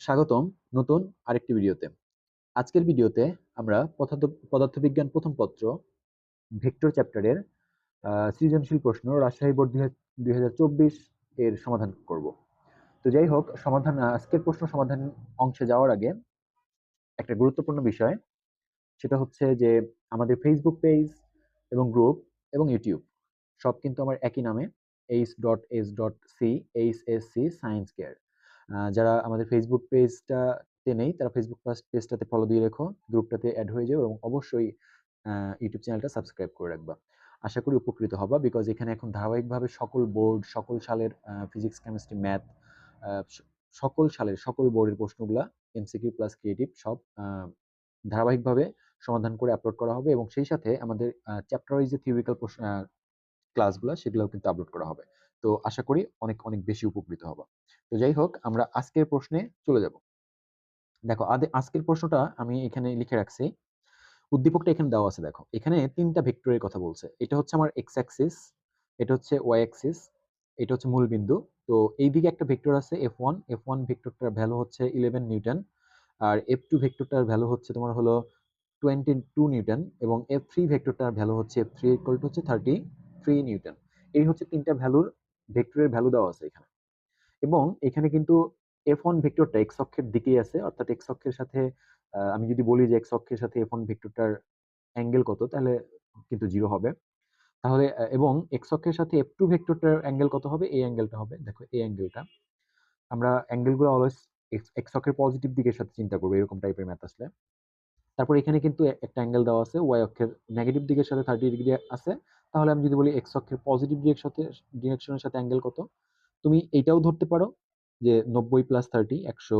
স্বাগতম নতুন আরেকটি ভিডিওতে। আজকের ভিডিওতে আমরা পদার্থ- পদার্থবিজ্ঞান প্রথম পত্র ভেক্টর চ্যাপ্টারের সৃজনশীল প্রশ্ন রাজশাহী বোর্ড দুই হাজার চব্বিশ এর সমাধান করব। তো যাই হোক, সমাধান, আজকের প্রশ্ন সমাধান অংশে যাওয়ার আগে একটা গুরুত্বপূর্ণ বিষয়, সেটা হচ্ছে যে আমাদের ফেসবুক পেজ এবং গ্রুপ এবং ইউটিউব সব কিন্তু আমার একই নামে H dot S dot C H S C science care যারা আমাদের ফেসবুক পেজটা তে নেই তারা ফেসবুক পেজটাতে ফলো দিয়ে রেখো গ্রুপটাতে অ্যাড হয়ে যাও এবং অবশ্যই ইউটিউব চ্যানেলটা সাবস্ক্রাইব করে রাখবা। আশা করি উপকৃত হবা বিকজ এখানে এখন ধারাবাহিকভাবে সকল বোর্ড সকল সালের ফিজিক্স কেমিস্ট্রি ম্যাথ সকল সালের, সকল বোর্ডের প্রশ্নগুলা এমসিকিউ প্লাস ক্রিয়েটিভ সব ধারাবাহিকভাবে সমাধান করে আপলোড করা হবে এবং সেই সাথে আমাদের চ্যাপ্টার ওয়াইজ যে থিওরিক্যাল ক্লাসগুলো সেগুলোও কিন্তু আপলোড করা হবে। তো আশা করি অনেক অনেক বেশি উপকৃত হবা। তো যাই হোক, আমরা আজকের প্রশ্নে চলে যাব। দেখো আজকের প্রশ্নটা আমি এখানে লিখে রাখছি। উদ্দীপকটা এখানে দেওয়া আছে, দেখো। এখানে তিনটা ভেক্টরের কথা বলছে। এটা হচ্ছে আমার এক্স অ্যাক্সিস এটা হচ্ছে ওয়াই অ্যাক্সিস এটা হচ্ছে মূল বিন্দু। তো এইদিকে একটা ভেক্টর আছে এফ ওয়ান এফ ওয়ান ভেক্টরটার ভ্যালু হচ্ছে ইলেভেন নিউটন। আর এফ টু ভেক্টরটার ভ্যালু হচ্ছে তোমার হলো টোয়েন্টি টু নিউটন। এবং এফ থ্রি ভেক্টরটার ভ্যালু হচ্ছে এফ থ্রি ইকুয়াল টু হচ্ছে থার্টি থ্রি নিউটন। এই হচ্ছে তিনটা ভ্যালুর ভেক্টরের ভ্যালু দেওয়া আছে এখানে। এবং এখানে কিন্তু এফ ওয়ান ভেক্টরটা এক্স অক্ষের দিকেই আছে, অর্থাৎ এক্স অক্ষের সাথে আমি যদি বলি যে এক্স অক্ষের সাথে এফ ওয়ান ভেক্টরটার অ্যাঙ্গেল কত, তাহলে কিন্তু জিরো হবে। তাহলে এবং এক্স অক্ষের সাথে এফ টু ভেক্টরটার অ্যাঙ্গেল কত হবে? এই অ্যাঙ্গেলটা হবে। দেখো, এই অ্যাঙ্গেলটা আমরা অ্যাঙ্গেলগুলো অলওয়েজ এক্স অক্ষের পজিটিভ দিকের সাথে চিন্তা করব, এরকম টাইপের ম্যাথ আসলে। তারপর এখানে কিন্তু একটা অ্যাঙ্গেল দেওয়া আছে ওয়াই অক্ষের নেগেটিভ দিকের সাথে থার্টি ডিগ্রি আছে তাহলে আমি যদি বলি এক্স অক্ষের পজিটিভ সাথে ডিরেকশনের সাথে অ্যাঙ্গেল কত? তুমি এইটাও ধরতে পারো যে নব্বই প্লাস থার্টি একশো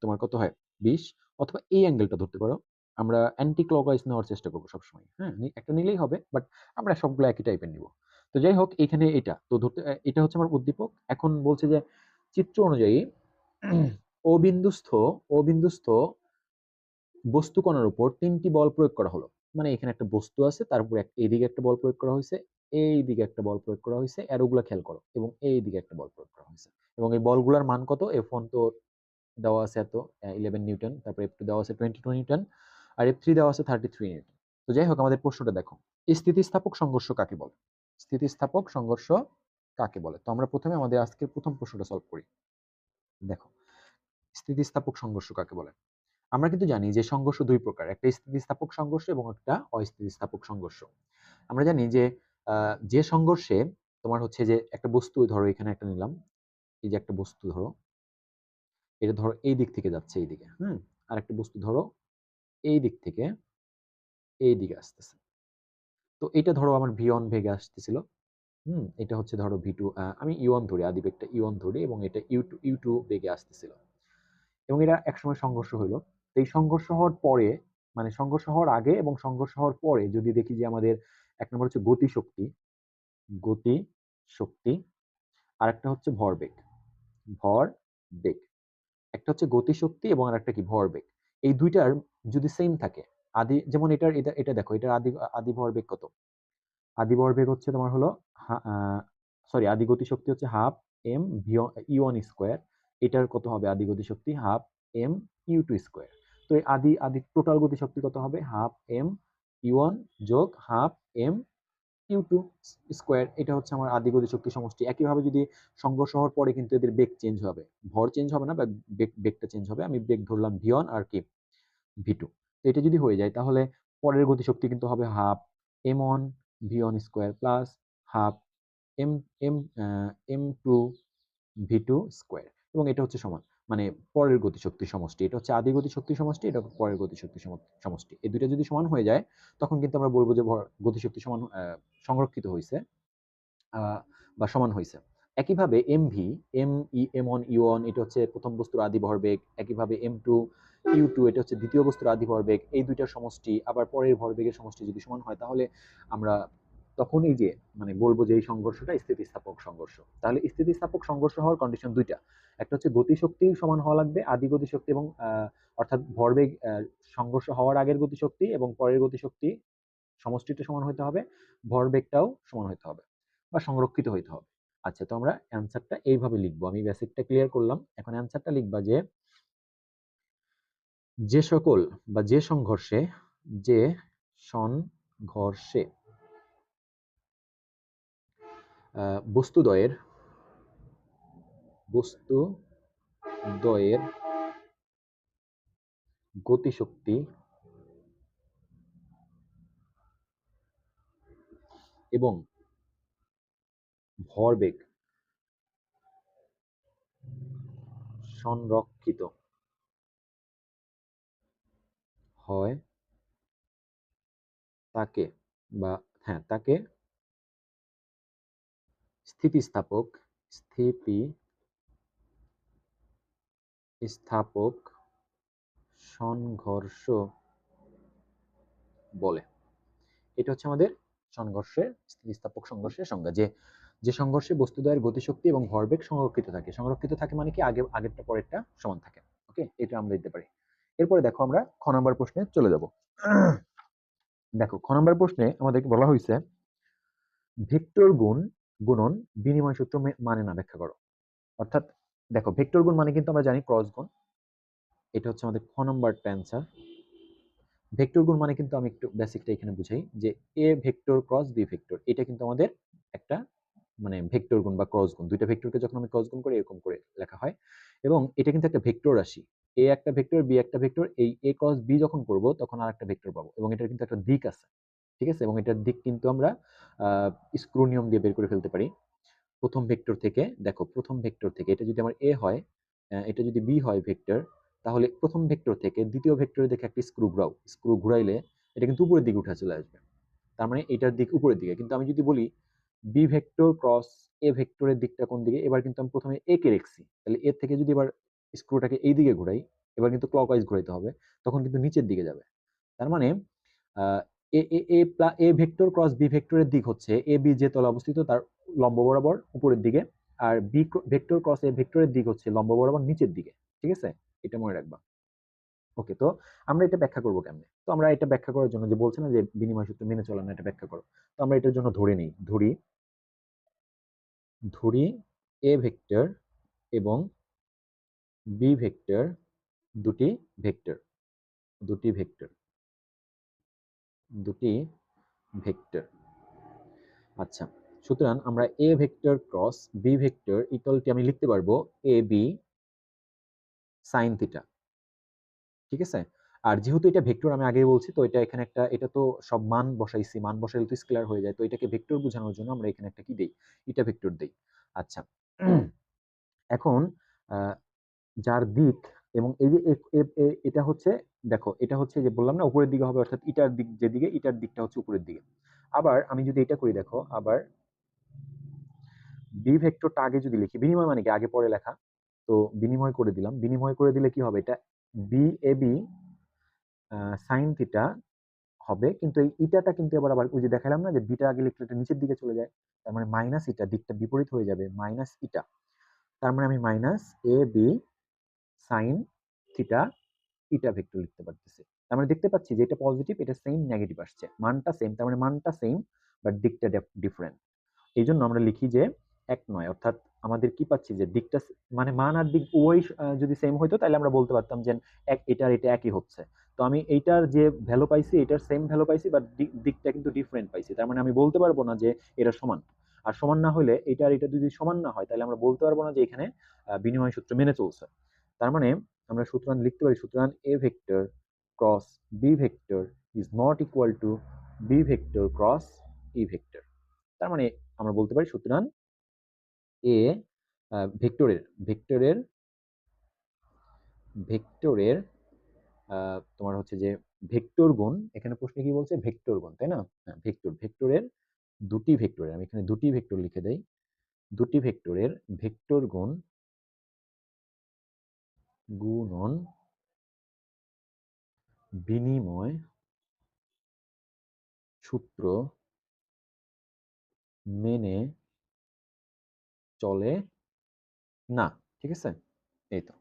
তোমার কত হয়? বিশ, অথবা এই অ্যাঙ্গেলটা ধরতে পারো। আমরা অ্যান্টি ক্লকওয়াইজ নেওয়ার চেষ্টা করব সবসময়। হ্যাঁ একটা নিলেই হবে বাট আমরা সবগুলো একই টাইপের নিব। তো যাই হোক, এখানে এটা। তো ধরতে এটা হচ্ছে আমার উদ্দীপক। এখন বলছে যে চিত্র অনুযায়ী ও বিন্দুস্থ ও বিন্দুস্থ বস্তু কণার উপর তিনটি বল প্রয়োগ করা হলো। মানে এখানে একটা বস্তু আছে, তার উপর এক- এইদিকে একটা বল প্রয়োগ করা হয়েছে এই দিকে একটা বল প্রয়োগ করা হয়েছে, অ্যারোগুলো খেয়াল করো, এবং এই দিকে একটা বল প্রয়োগ করা হয়েছে। এবং এই বলগুলোর মান কত? এফ ওয়ান তো দেওয়া আছে এত ইলেভেন নিউটন, তারপর এফ টু দেওয়া আছে টোয়েন্টি টু নিউটন, আর এফ থ্রি দেওয়া আছে থার্টি থ্রি নিউটন। তো যাই হোক, আমাদের প্রশ্নটা দেখো স্থিতিস্থাপক সংঘর্ষ কাকে বলে? স্থিতিস্থাপক সংঘর্ষ কাকে বলে? তো আমরা প্রথমে আমাদের আজকের প্রথম প্রশ্নটা সলভ করি। দেখো, স্থিতিস্থাপক সংঘর্ষ কাকে বলে? আমরা কিন্তু জানি যে সংঘর্ষ দুই প্রকার, একটা স্থিতিস্থাপক সংঘর্ষ এবং একটা অস্থিতিস্থাপক সংঘর্ষ। আমরা জানি যে যে সংঘর্ষে তোমার হচ্ছে যে একটা বস্তু, ধরো এখানে একটা নিলাম, এই যে একটা বস্তু ধরো, এটা ধরো এই দিক থেকে যাচ্ছে এই দিকে, হুম? আর একটা বস্তু ধরো এই দিক থেকে এই দিকে আসতেছে। তো এটা ধরো আমার ভি বেগে আসতেছিল, হুম? এটা হচ্ছে ধরো ভি টু আমি ইউ ওয়ান ধরি আদি বেগটা ইউ ধরি এবং এটা ইউ টু ইউ টু বেগে আসতেছিল। এবং এরা একসময় সংঘর্ষ হইল। এই সংঘর্ষ হওয়ার পরে মানে সংঘর্ষ হওয়ার আগে এবং সংঘর্ষ হওয়ার পরে যদি দেখি যে আমাদের এক নম্বর হচ্ছে গতি শক্তি গতি শক্তি আর একটা হচ্ছে ভরবেগ ভর বেগ। একটা হচ্ছে গতি শক্তি এবং আর একটা কি ভরবেগ এই দুইটার যদি সেম থাকে, আদি, যেমন এটার, এটা এটা দেখো, এটার আদি আদি ভরবেগ কত? আদি ভরবেগ হচ্ছে তোমার হলো সরি আদি গতি শক্তি হচ্ছে half M U one square এটার কত হবে? আদি গতি শক্তি half M U two square তো এই আদি আদি টোটাল গতি শক্তি কত হবে? হাফ এম ইউ ওয়ান যোগ half M U two square এটা হচ্ছে আমার আদি গতি শক্তি সমষ্টি। একইভাবে যদি সংঘর্ষ হওয়ার পরে কিন্তু এদের বেগ চেঞ্জ হবে। ভর চেঞ্জ হবে না বেগটা চেঞ্জ হবে। আমি বেগ ধরলাম ভি ওয়ান আর কি ভি টু তো এটা যদি হয়ে যায়, তাহলে পরের গতি শক্তি কিন্তু হবে half M one V one square plus half M M M two V two square এবং এটা হচ্ছে সমান। মানে পরের গতিশক্তি সমষ্টি। এটা হচ্ছে আদি গতিশক্তি সমষ্টি, এটা পরের গতিশক্তি সমষ্টি। এই দুইটা যদি সমান হয়ে যায়, তখন কিন্তু আমরা বলব যে গতিশক্তি সমান সংরক্ষিত হয়েছে বা সমান হয়েছে একইভাবে M V M E M one U one এটা হচ্ছে প্রথম বস্তুর আদি ভরবেগ একইভাবে এম টু ইউ টু এটা হচ্ছে দ্বিতীয় বস্তুর আদি ভরবেগ এই দুইটার সমষ্টি, আবার পরের ভরবেগের সমষ্টি যদি সমান হয়, তাহলে আমরা তখন এই যে মানে বলব যে এই সংঘর্ষটা স্থিতিস্থাপক সংঘর্ষ। তাহলে স্থিতিস্থাপক সংঘর্ষ হওয়ার কন্ডিশন দুইটা। একটা হচ্ছে গতিশক্তি সমান হওয়া লাগবে, আদি গতিশক্তি এবং অর্থাৎ ভরবেগ সংঘর্ষ হওয়ার আগের গতিশক্তি এবং পরের গতিশক্তি সমষ্টিটা সমান হতে হবে, ভরবেগটাও সমান হতে হবে বা সংরক্ষিত হইতে হবে। আচ্ছা তো আমরা অ্যান্সারটা এইভাবে লিখব। আমি বেসিকটা ক্লিয়ার করলাম। এখন অ্যান্সারটা লিখবা যে যে সকল বা যে সংঘর্ষে যে সংঘর্ষে বস্তুদ্বয়ের বস্তুদ্বয়ের গতিশক্তি এবং ভরবেগ সংরক্ষিত হয় তাকে বা হ্যাঁ তাকে স্থিতিস্থাপক, স্থিতি স্থাপক সংঘর্ষ বলে। এটা হচ্ছে আমাদের সংঘর্ষের স্থিতিস্থাপক সংঘর্ষের সংজ্ঞা। যে যে সংঘর্ষে বস্তুদ্বয়ের গতিশক্তি এবং ভরবেগ সংরক্ষিত থাকে। সংরক্ষিত থাকে মানে কি? আগে, আগেরটা, পরেরটা সমান থাকে। ওকে? এটা আমরা দিতে পারি। এরপরে দেখো আমরা খ নম্বর প্রশ্নে চলে যাব। দেখো, খ নম্বর প্রশ্নে আমাদেরকে বলা হয়েছে, ভেক্টর গুণ গুণন বিনিময় সূত্র মানে না, ব্যাখ্যা করো। অর্থাৎ দেখো, ভেক্টর গুণ মানে কিন্তু আমরা জানি ক্রস গুণ। এটা হচ্ছে আমাদের খ নম্বরটা অ্যান্সার ভেক্টর গুণ মানে কিন্তু আমি একটু বেসিকটা এখানে বুঝাই যে A vector cross B vector. এটা কিন্তু আমাদের একটা মানে ভেক্টর গুণ বা ক্রস গুণ। দুইটা ভেক্টরকে যখন আমি ক্রস গুণ করি, এরকম করে লেখা হয়। এবং এটা কিন্তু একটা ভেক্টর রাশি। এ একটা ভেক্টর বি একটা ভেক্টর। এই এ ক্রস বি যখন করব, তখন আর একটা ভেক্টর পাবো। এবং এটার কিন্তু একটা দিক আছে। ঠিক আছে? এবং এটার দিক কিন্তু আমরা স্ক্রু নিয়ম দিয়ে বের করে ফেলতে পারি। প্রথম ভেক্টর থেকে, দেখো, প্রথম ভেক্টর থেকে, এটা যদি আমার এ হয় এটা যদি বি হয় ভেক্টর তাহলে প্রথম ভেক্টর থেকে দ্বিতীয় ভেক্টরের দিকে একটা স্ক্রু ঘুরাও। স্ক্রু ঘুরাইলে এটা কিন্তু উপরের দিকে উঠে চলে আসবে। তার মানে এটার দিক উপরের দিকে। কিন্তু আমি যদি বলি বি ভেক্টর ক্রস এ ভেক্টরের দিকটা কোন দিকে, এবার কিন্তু আমি প্রথমে এ কে রেখছি। তাহলে এর থেকে যদি এবার স্ক্রুটাকে এই দিকে ঘুরাই, এবার কিন্তু ক্লকওয়াইজ ঘুরাইতে হবে, তখন কিন্তু নিচের দিকে যাবে। তার মানে A A vector cross B ভেক্টরের দিক হচ্ছে এ, বি যে তলে অবস্থিত, তার লম্ব বরাবর উপরের দিকে। আর বি ভেক্টর ক্রস এ ভেক্টরের দিক হচ্ছে লম্ব বরাবর নিচের দিকে, ঠিক আছে? এটা মনে রাখবা। ওকে, তো আমরা এটা ব্যাখ্যা করব কেমনে? তো আমরা এটা ব্যাখ্যা করার জন্য যে বলছে না যে বিনিময় সূত্র মেনে চলে না, এটা ব্যাখ্যা করো। তো আমরা এটার জন্য ধরে নিই। ধরি ধরি এ ভেক্টর এবং বি ভেক্টর দুটি ভেক্টর দুটি ভেক্টর। দুটি ভেক্টর। আচ্ছা সুতরাং আমরা A vector cross B vector equality আমি লিখতে পারব এ বি সাইন থিটা ঠিক আছে? আর যেহেতু এটা ভেক্টর আমি আগেই বলছি, তো এটা এখানে একটা, এটা তো সব মান বসাইছি, মান বসাইলে তো স্কেলার হয়ে যায়, তো এটাকে ভেক্টর বোঝানোর জন্য আমরা এখানে একটা কি দেই? এটা ভেক্টর দেই। আচ্ছা এখন যার দিক এবং এই যে এটা হচ্ছে, দেখো, এটা হচ্ছে যে বললাম না, উপরের দিকে হবে, অর্থাৎ ইটার দিক যেদিকে, ইটার দিকটা হচ্ছে উপরের দিকে। আবার আমি যদি এটা করি, দেখো, আবার বি ভেক্টরটা আগে যদি লিখি, বিনিময় মানে কি? আগে পরে লেখা। তো বিনিময় করে দিলাম। বিনিময় করে দিলে কি হবে? এটা B A B sine theta হবে। কিন্তু এই ইটাটা কিন্তু এবার আবার ওই যে দেখালাম না যে বিটা আগে লিখলে এটা নিচের দিকে চলে যায়, তার মানে মাইনাস ইটা, দিকটা বিপরীত হয়ে যাবে মাইনাস ইটা। তার মানে আমি minus A B sine theta eta vector লিখতে পারতেছি। তার মানে দেখতে পাচ্ছি যে এটা পজিটিভ এটা সেম নেগেটিভ আসছে। মানটা সেম তার মানে মানটা সেম বাট দিকটা ডিফারেন্ট এই জন্য আমরা লিখি যে এক নয়, অর্থাৎ আমাদের কি পাচ্ছি যে দিকটা মানে মান আর দিক উভয় যদি সেম হইতো, তাহলে আমরা বলতে পারতাম যে এক এটার এটা একই হচ্ছে। তো আমি এইটার যে ভ্যালু পাইছি, এটার সেম ভ্যালু পাইছি বাট দিকটা কিন্তু ডিফারেন্ট পাইছি। তার মানে আমি বলতে পারব না যে এটা সমান। আর সমান না হলে এটার এটা যদি সমান না হয়, তাহলে আমরা বলতে পারব না যে এখানে বিনিময় সূত্র মেনে চলছে। তার মানে আমরা সুতরাং লিখতে পারি সুতরাং A vector cross B vector is not equal to B vector cross E vector তার মানে আমরা বলতে পারি সুতরাং এ ভেক্টরের ভেক্টরের ভেক্টরের তোমার হচ্ছে যে ভেক্টর গুণ, এখানে প্রশ্নে কি বলছে? ভেক্টর গুণ, তাই না? হ্যাঁ ভেক্টর ভেক্টরের দুটি ভেক্টরের আমি এখানে দুটি ভেক্টর লিখে দেই। দুটি ভেক্টরের ভেক্টর গুণ গুণন বিনিময় সূত্র মেনে চলে না, ঠিক আছে? এই তো।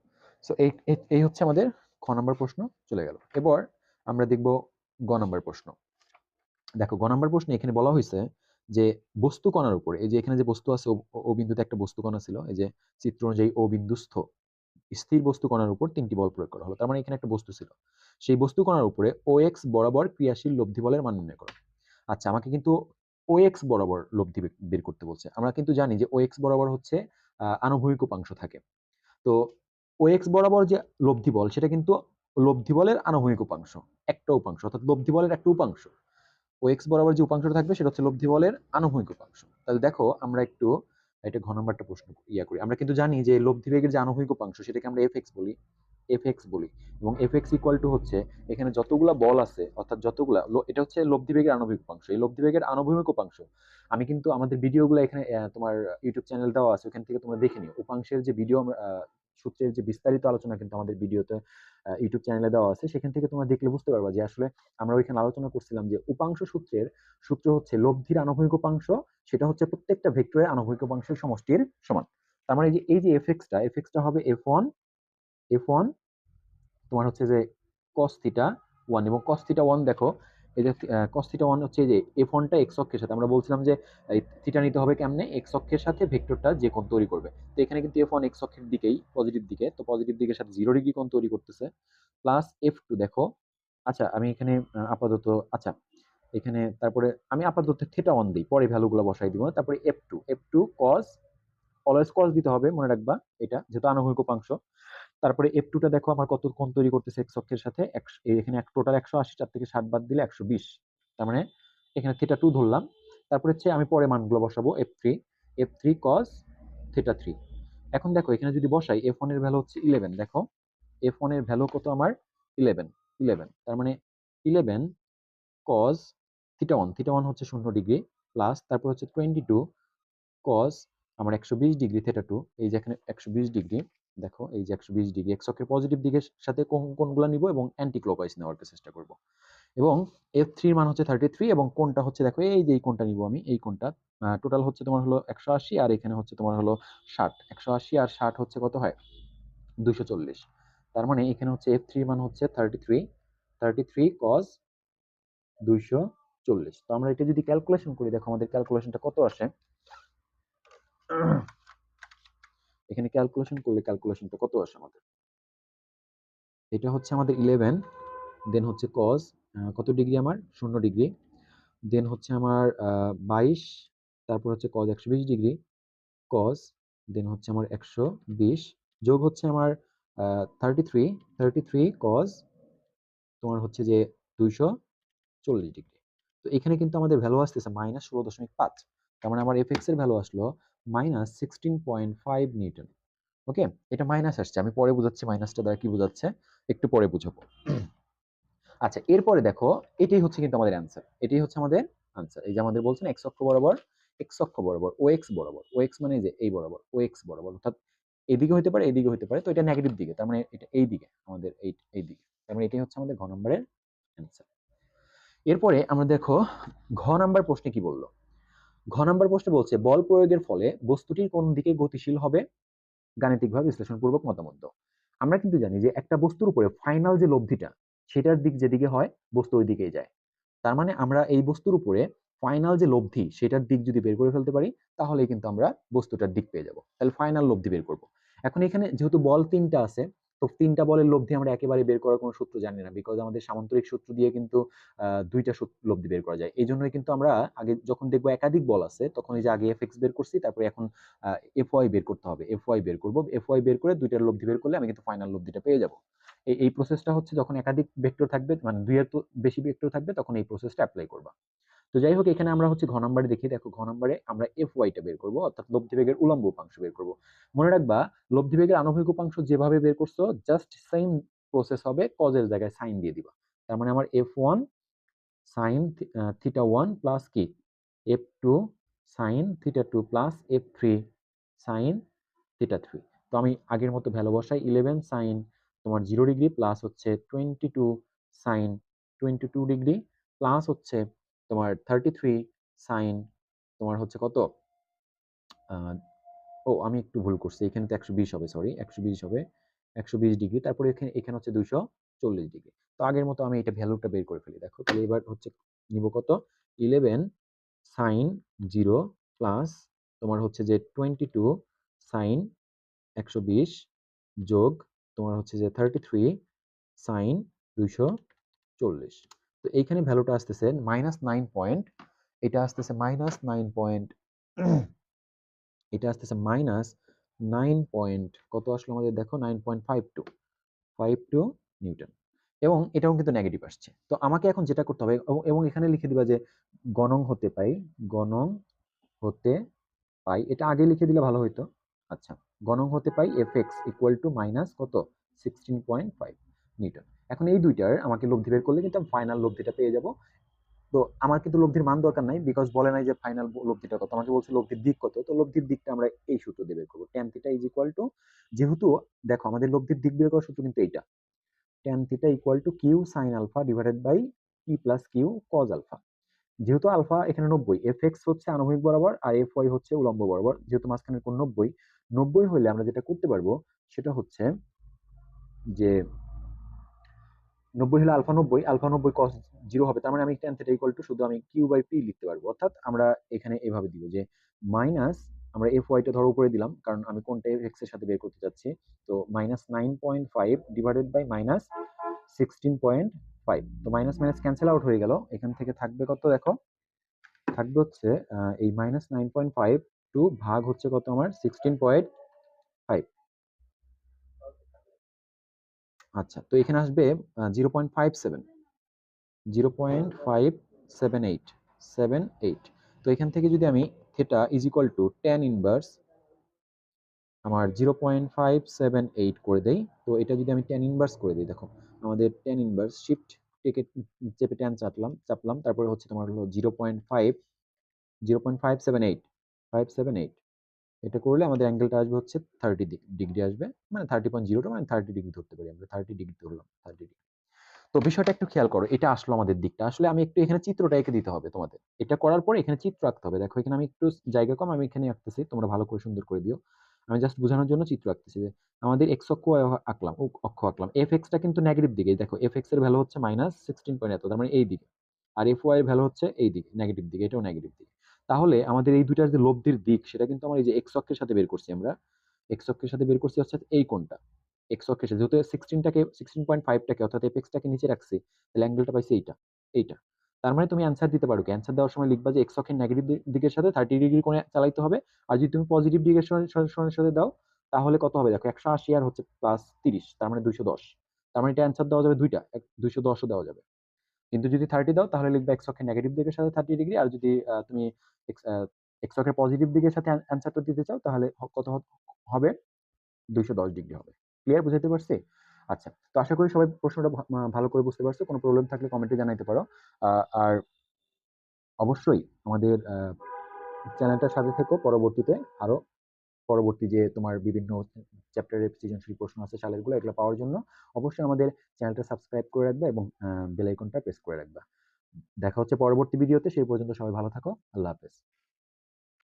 সো এই এই- হচ্ছে আমাদের খ নম্বর প্রশ্ন, চলে গেল। এবার আমরা দেখব গ নম্বর প্রশ্ন। দেখো, গ নম্বর প্রশ্নে এখানে বলা হয়েছে যে বস্তু কণার উপরে, এই যে এখানে যে বস্তু আছে, ও বিন্দুতে একটা বস্তু কণা ছিল, এই যে চিত্র অনুযায়ী ও বিন্দুস্থ স্থির বস্তু কণার উপর তিনটি বল প্রয়োগ করা হলো। তার মানে এখানে একটা বস্তু ছিল। সেই বস্তু কণার উপরে ও এক্স বরাবর ক্রিয়াশীল লব্ধি বলের মান নির্ণয় করো। আচ্ছা আমাকে কিন্তু ও এক্স বরাবর লব্ধি বের করতে বলছে। আমরা কিন্তু জানি যে ও এক্স বরাবর হচ্ছে আনুভূমিক উপাংশ থাকে। তো ও এক্স বরাবর যে লব্ধি বল, সেটা কিন্তু লব্ধি বলের আনুভূমিক উপাংশ একটা উপাংশ। অর্থাৎ লব্ধি বলের একটা উপাংশ। ও এক্স বরাবর যে উপাংশটা থাকবে, সেটা হচ্ছে লব্ধি বলের আনুভূমিক উপাংশ তাহলে দেখো, আমরা একটু এটা ঘ একটা প্রশ্ন ইয়া করি। আমরা কিন্তু জানি যে লব্ধি বেগের যে আনুভূমিক উপাংশ, সেটাকে আমরা এফ এক্স বলি এফ এক্স বলি। এবং এফ এক্স ইকুয়াল টু হচ্ছে এখানে যতগুলা বল আছে, অর্থাৎ যতগুলা এটা হচ্ছে লব্ধি বেগের আনুভূমিক উপাংশ। এই লব্ধি বেগের আনুভূমিক উপাংশ, আমি কিন্তু আমাদের ভিডিওগুলো এখানে তোমার ইউটিউব চ্যানেল দেওয়া আছে, ওখান থেকে তোমরা দেখে নিও। উপাংশের যে ভিডিও আমরা সূত্রের যে বিস্তারিত আলোচনা কিন্তু আমাদের ভিডিওতে ইউটিউব চ্যানেলে দেওয়া আছে, সেখান থেকে তোমরা দেখলে বুঝতে পারবা যে আসলে আমরা ওইখানে আলোচনা করছিলাম যে উপাংশ সূত্রের সূত্র হচ্ছে লব্ধির আনুভূমিক উপাংশ, সেটা হচ্ছে প্রত্যেকটা ভেক্টরের আনুভূমিক উপাংশের সমষ্টির সমান। তার মানে এই যে এফ এক্সটা এফ এক্সটা হবে এফ ওয়ান এফ ওয়ান তোমার হচ্ছে যে থিটা ওয়ান এবং থিটা ওয়ান দেখো এই যে থিটা ওয়ান হচ্ছে যে এফ ওয়ানটা এক্স অক্ষের সাথে। আমরা বলছিলাম যে থিটা নিতে হবে কেমনে? এক্স অক্ষের সাথে ভেক্টরটা যে কোণ তৈরি করবে। তো এখানে কিন্তু এফ ওয়ান এক্স অক্ষের দিকেই পজিটিভ দিকে। তো পজিটিভ দিকের সাথে জিরো ডিগ্রি কোণ তৈরি করতেছে। প্লাস এফ টু দেখো। আচ্ছা আমি এখানে আপাতত আচ্ছা এখানে তারপরে আমি আপাতত থিটা ওয়ান দিই, পরে ভ্যালুগুলো বসাই দিব। তারপরে F two F two cos always cos দিতে হবে, মনে রাখবা, এটা যেহেতু আনুভূমিক উপাংশ। তারপরে এফ টুটা দেখো আমার কত কোণ তৈরি করতেছে এক্স অক্ষের সাথে। এখানে টোটাল একশো আশি, চার থেকে ষাট বাদ দিলে একশো বিশ। তার মানে এখানে থিটা টু ধরলাম। তারপরে হচ্ছে আমি পরে মানগুলো বসাবো F three F three cos theta three এখন দেখো, এখানে যদি বসাই এফ ওয়ানের ভ্যালু হচ্ছে ইলেভেন দেখো এফ ওয়ানের ভ্যালু কত আমার? ইলেভেন ইলেভেন তার মানে eleven cos theta one theta one হচ্ছে শূন্য ডিগ্রি প্লাস তারপর হচ্ছে টোয়েন্টি টু কস আমার একশো বিশ ডিগ্রি থিটা টু এই যে এখানে একশো বিশ ডিগ্রি। দেখো, এই যে একশো বিশ ডিগ্রি, এক্স অক্ষের পজিটিভ দিকের সাথে কোন, কোনগুলো নিব এবং অ্যান্টি ক্লকওয়াইজ নেওয়ার চেষ্টা করব। এবং এফ থ্রির মান হচ্ছে থার্টি থ্রি এবং কোনটা হচ্ছে দেখো, এই যে এই কোনটা নিব আমি, এই কোনটা টোটাল হচ্ছে তোমার হলো একশো আশি আর এখানে হচ্ছে তোমার হলো ষাট। একশো আশি আর ষাট হচ্ছে কত হয়? দুইশো চল্লিশ। তার মানে এখানে হচ্ছে এফ থ্রির মান হচ্ছে thirty three thirty three cos দুইশো চল্লিশ। তো আমরা এটা যদি ক্যালকুলেশন করি, দেখো আমাদের ক্যালকুলেশনটা কত আসে? এখানে ক্যালকুলেশন করলে ক্যালকুলেশনটা কত আসে আমাদের? এটা হচ্ছে আমাদের ইলেভেন দেন হচ্ছে কজ কত ডিগ্রি আমার? শূন্য ডিগ্রি দেন হচ্ছে আমার বাইশ, তারপর হচ্ছে কজ একশো বিশ ডিগ্রি কজ দেন হচ্ছে আমার একশো বিশ, যোগ হচ্ছে আমার thirty three thirty three cos তোমার হচ্ছে যে দুইশো চল্লিশ ডিগ্রি তো এখানে কিন্তু আমাদের ভ্যালু আসতেছে মাইনাস ষোলো দশমিক পাঁচ, তার মানে আমার এফ এর ভ্যালু আসলো minus sixteen point five newton okay এটা মাইনাস আসছে, আমি পরে বুঝাচ্ছি মাইনাসটা দ্বারা কি বোঝাচ্ছে? একটু পরে বুঝাবো। আচ্ছা এরপরে দেখো, এটাই হচ্ছে কিন্তু আমাদের অ্যান্সার এটাই হচ্ছে আমাদের আনসার এই যে আমাদের বলছেন এক্স অক্ষ বরাবর এক্স অক্ষ বরাবর ও এক্স বরাবর ও এক্স মানে যে এই বরাবর ও এক্স বরাবর, অর্থাৎ এদিকে হতে পারে, এদিকে হতে পারে, তো এটা নেগেটিভ দিকে, তার মানে এটা এই দিকে, আমাদের এই এই দিকে, তার মানে এটাই হচ্ছে আমাদের ঘ নম্বরের অ্যান্সার এরপরে আমরা দেখো, ঘ নাম্বার প্রশ্নে কি বলল? ঘ নাম্বার প্রশ্নে বলছে, বল প্রয়োগের ফলে বস্তুটির কোন দিকে গতিশীল হবে? গাণিতিকভাবে বিশ্লেষণপূর্বক মতামত আমরা কিন্তু জানি যে একটা বস্তুর উপরে ফাইনাল যে লব্ধিটা, সেটার দিক যেদিকে হয়, বস্তু ওই দিকেই যায়। তার মানে আমরা এই বস্তুর উপরে ফাইনাল যে লব্ধি, সেটার দিক যদি বের করে ফেলতে পারি তাহলে কিন্তু আমরা বস্তুটার দিক পেয়ে যাব। তাহলে ফাইনাল লব্ধি বের করব। এখন এখানে যেহেতু বল তিনটা আছে তো তিনটা বলের লব্ধি আমরা একেবারে বের করার কোনো সূত্র জানি না বিকজ আমাদের সামান্তরিক সূত্র দিয়ে কিন্তু দুইটা লব্ধি বের করা যায়। এই জন্যই কিন্তু আমরা আগে যখন দেখব একাধিক বল আছে, তখন এই যে আগে এফ এক্স বের করছি, তারপরে এখন এফ ওয়াই বের করতে হবে। এফ ওয়াই বের করব এফ ওয়াই বের করে দুইটার লব্ধি বের করলে আমি কিন্তু ফাইনাল লব্ধিটা পেয়ে যাব। এই এই প্রসেসটা হচ্ছে যখন একাধিক ভেক্টর থাকবে মানে দুইয়ের তো বেশি ভেক্টর থাকবে, তখন এই প্রসেসটা অ্যাপ্লাই করবা। তো যাই হোক এখানে আমরা হচ্ছে ঘ নাম্বারে দেখি। দেখো, ঘ নাম্বারে আমরা এফ ওয়াইটা বের করব, অর্থাৎ লব্ধিবেগের উলম্ব উপাংশ বের করব। মনে রাখবা, লব্ধিবেগের আণবিক উপাংশ যেভাবে বের করছ জাস্ট সেম প্রসেস হবে কজের জায়গায় সাইন দিয়ে দিবা। তার মানে আমার F one sine theta one plus কি? F two sine theta two plus F three sine theta three তো আমি আগের মতো ভ্যালু বসাই ইলেভেন সাইন তোমার জিরো ডিগ্রি প্লাস হচ্ছে twenty two sine twenty two degree plus হচ্ছে তোমার থার্টি থ্রি সাইন তোমার হচ্ছে কত? ও, আমি একটু ভুল করছি। এখানে তো একশো বিশ হবে সরি একশো বিশ হবে। একশো বিশ ডিগ্রি, তারপরে এখানে এখানে হচ্ছে দুইশো চল্লিশ ডিগ্রি। তো আগের মতো আমি এটা ভ্যালুটা বের করে ফেলি। দেখো, তাহলে এবার হচ্ছে নিব কত? ইলেভেন সাইন জিরো প্লাস তোমার হচ্ছে যে টোয়েন্টি টু সাইন একশো বিশ যোগ তোমার হচ্ছে যে থার্টি থ্রি সাইন দুইশো চল্লিশ। তো এইখানে ভ্যালুটা আসতেছে মাইনাস নাইন পয়েন্ট এটা আসতেছে মাইনাস নাইন পয়েন্ট এটা আসতেছে মাইনাস নাইন পয়েন্ট কত আসলো আমাদের দেখো nine point five two five two newton এবং এটাও কিন্তু নেগেটিভ আসছে। তো আমাকে এখন যেটা করতে হবে এবং- এখানে লিখে দিবা যে গণং হতে পাই, গণং হতে পাই, এটা আগে লিখে দিলে ভালো হইতো। আচ্ছা গণং হতে পাই F X equal to minus কত? সিক্সটিন পয়েন্ট ফাইভ নিউটন এখন এই দুইটার আমাকে লব্ধি বের করলে কিন্তু আমি ফাইনাল লব্ধিটা পেয়ে যাব। তো আমার কিন্তু লব্ধির মান দরকার নাই বিকজ বলে নাই যে ফাইনাল লব্ধিটা কত, আমাকে বলছে লব্ধির দিক কত, তো লব্ধির দিকটা আমরা এই সূত্র দিয়ে বের করব। Tan theta is equal to যেহেতু দেখো আমাদের লব্ধির দিক বের করার সূত্র কিন্তু এইটা। Tan theta equal to Q sine alpha divided by E plus Q cos alpha যেহেতু আলফা এখানে নব্বই এফ এক্স হচ্ছে আনুভূমিক বরাবর আর এফ ওয়াই হচ্ছে উলম্ব বরাবর, যেহেতু মাঝখানে কোন নব্বই নব্বই হলে আমরা যেটা করতে পারব সেটা হচ্ছে যে নব্বই হলে আলফা নব্বই আলফা নব্বই কস জিরো হবে। তার মানে আমি টেন থিটা ইকুয়াল টু শুধু আমি কিউ বাই পি লিখতে পারব। অর্থাৎ আমরা এখানে এভাবে দিব যে মাইনাস আমরা এফ ওয়াইটা ধরো উপরে দিলাম, কারণ আমি কোনটা এক্সের সাথে বের করতে চাচ্ছি। তো minus nine point five divided by minus sixteen point five তো মাইনাস মাইনাস ক্যান্সেল আউট হয়ে গেল। এখান থেকে থাকবে কত দেখো? থাকবে হচ্ছে এই minus nine point five two ভাগ হচ্ছে কত আমার? সিক্সটিন পয়েন্ট ফাইভ আচ্ছা তো এখানে আসবে zero point five seven zero point five seven eight seven eight তো এখান থেকে যদি আমি theta is equal to tan inverse আমার zero point five seven eight করে দেই, তো এটা যদি আমি টেন ইনভার্স করে দিই, দেখো, আমাদের টেন ইনভার্স শিফট টেকে চেপে টেন চাপলাম চাপলাম, তারপরে হচ্ছে তোমার হলো zero point five zero point five seven eight five seven eight এটা করলে আমাদের অ্যাঙ্গেলটা আসবে হচ্ছে থার্টি ডিগ্রি আসবে। মানে থার্টি পয়েন্ট জিরোটা মানে থার্টি ডিগ্রি ধরতে পারি আমরা। থার্টি ডিগ্রি ধরলাম থার্টি ডিগ্রি তো বিষয়টা একটু খেয়াল করো, এটা আসলো আমাদের দিকটা। আসলে আমি একটু এখানে চিত্রটা এঁকে দিতে হবে তোমাদের। এটা করার পরে এখানে চিত্র আঁকতে হবে। দেখো এখানে আমি একটু জায়গা কম, আমি এখানে আঁকতেছি। তোমরা ভালো করে সুন্দর করে দিও। আমি জাস্ট বোঝানোর জন্য চিত্র আঁকতেছি যে আমাদের এক্স অক্ষ আঁকলাম অক্ষ আঁকলাম। এফ এক্সটা কিন্তু নেগেটিভ দিকে দেখো এফ এক্সের ভ্যালু হচ্ছে মাইনাস সিক্সটিন পয়েন্ট এত, তার মানে এই দিকে। আর এফ ওয়াই এর ভ্যালু হচ্ছে এই দিকে নেগেটিভ দিকে। এটাও নেগেটিভ দিকে। তাহলে আমাদের এই দুইটার যে লব্ধির দিক, সেটা কিন্তু আমার এই যে এক্স অক্ষের সাথে বের করছি আমরা। এক্স অক্ষের সাথে বের করছি অর্থাৎ এই কোণটা। এক্স অক্ষের সাথে, যেহেতু সিক্সটিনটাকে সিক্সটিন পয়েন্ট ফাইভটাকে অর্থাৎ এফ এক্সটাকে নিচে রাখছি, তাহলে অ্যাঙ্গেলটা পাইছি এইটা এইটা। তার মানে তুমি অ্যান্সার দিতে পারো অ্যান্সার দেওয়ার সময় লিখবা যে এক্স অক্ষের নেগেটিভ দিকের সাথে থার্টি ডিগ্রি কোণে চালাইতে হবে। আর যদি তুমি পজিটিভ দিকের সাথে দাও, তাহলে কত হবে? দেখো, একশো আশি আর হচ্ছে প্লাস তিরিশ, তার মানে দুইশো দশ। তার মানে এটা অ্যান্সার দেওয়া যাবে দুইটা দুইশো দশও দেওয়া যাবে। কিন্তু যদি থার্টি দাও, তাহলে লিখবে এক্স অক্ষের নেগেটিভ দিকের সাথে থার্টি ডিগ্রি আর যদি তুমি এক্স অক্ষের পজিটিভ দিকের সাথে অ্যান্সারটা দিতে চাও, তাহলে কত হবে? দুইশো দশ ডিগ্রি হবে। ক্লিয়ার বুঝাতে পারছি? আচ্ছা তো আশা করি সবাই প্রশ্নটা ভালো করে বুঝতে পারছ। কোনো প্রবলেম থাকলে কমেন্টে জানাইতে পারো। আর অবশ্যই আমাদের চ্যানেলটার সাথে থেকো। পরবর্তীতে আরও পরবর্তী যে তোমার বিভিন্ন চ্যাপ্টারের সৃজনশীল প্রশ্ন আছে, সালেরগুলো, এগুলো পাওয়ার জন্য অবশ্যই আমাদের চ্যানেলটা সাবস্ক্রাইব করে রাখবে এবং বেল আইকনটা প্রেস করে রাখবে। দেখা হচ্ছে পরবর্তী ভিডিওতে সেই পর্যন্ত সবাই ভালো থাকো, আল্লাহ হাফেজ।